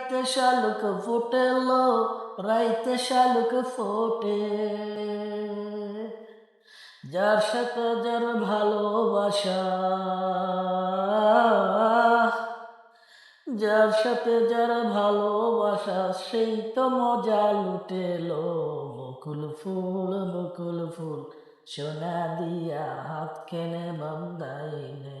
রাইতে শালুক ফুটেলো, রাইতে শালুক ফোটে। যার সাথে যার ভালোবাসা, যার সাথে যার ভালোবাসা, সেই তো মজা লুটেলো। বকুল ফুল বকুল ফুল, সোনা দিয়া হাত কেনে বান্দাইলে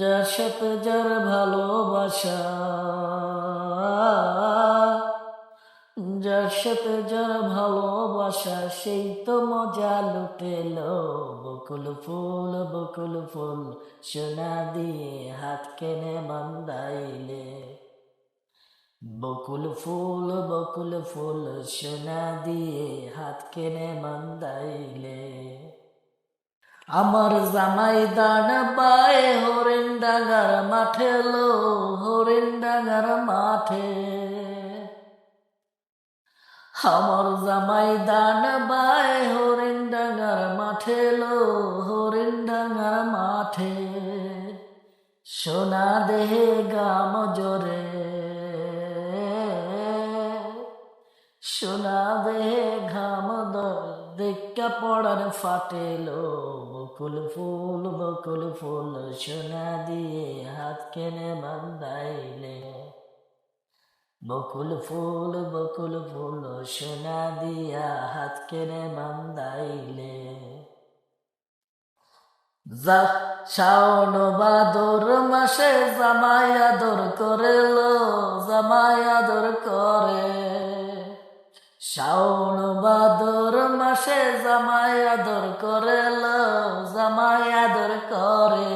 যার সাথে যার ভালোবাসা। যার সাথে যার ভালোবাসা, সেই তো মজা লুটেল বকুল ফুল বকুল ফুল সোনা দিয়ে হাত কেনে বান্দাইলে বকুল ফুল বকুল ফুল সোনা দিয়ে হাত কেনে বান্দাইলে আমার জামাই দান পায়ে হরেন ডাঙ্গার মাঠে লো হরেন ডাঙ্গার মাঠে আমার জামাই দান বাই হরেন ডাঙ্গার মাঠে লো হরেন ডাঙ্গার মাঠে সোনা দেহে গাম জোরে সোনা দেহে ঘাম দেখা পড়ার ফাটেলো বকুল ফুল বকুল ফুল সোনা দিয়ে হাত কেনে বান্দাইলে বকুল ফুল বকুল ফুল সোনা দিয়া হাত কেনে বান্দাইলে যা শাওন বাদর মাসে জামাই আদর করে লো জামাই জামাই আদর করে লো জামাই আদর করে।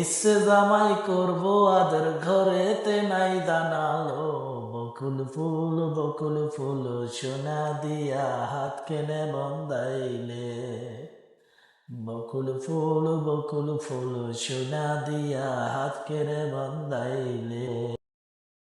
ইসে জামাই করব আদর ঘরেতে নাই দানালো বকুল ফুল বকুল ফুল সোনা দিয়া হাত কেনে বন্দাইলে। বকুল ফুল বকুল ফুল সোনা দিয়া হাত কেনে বন্দাইলে।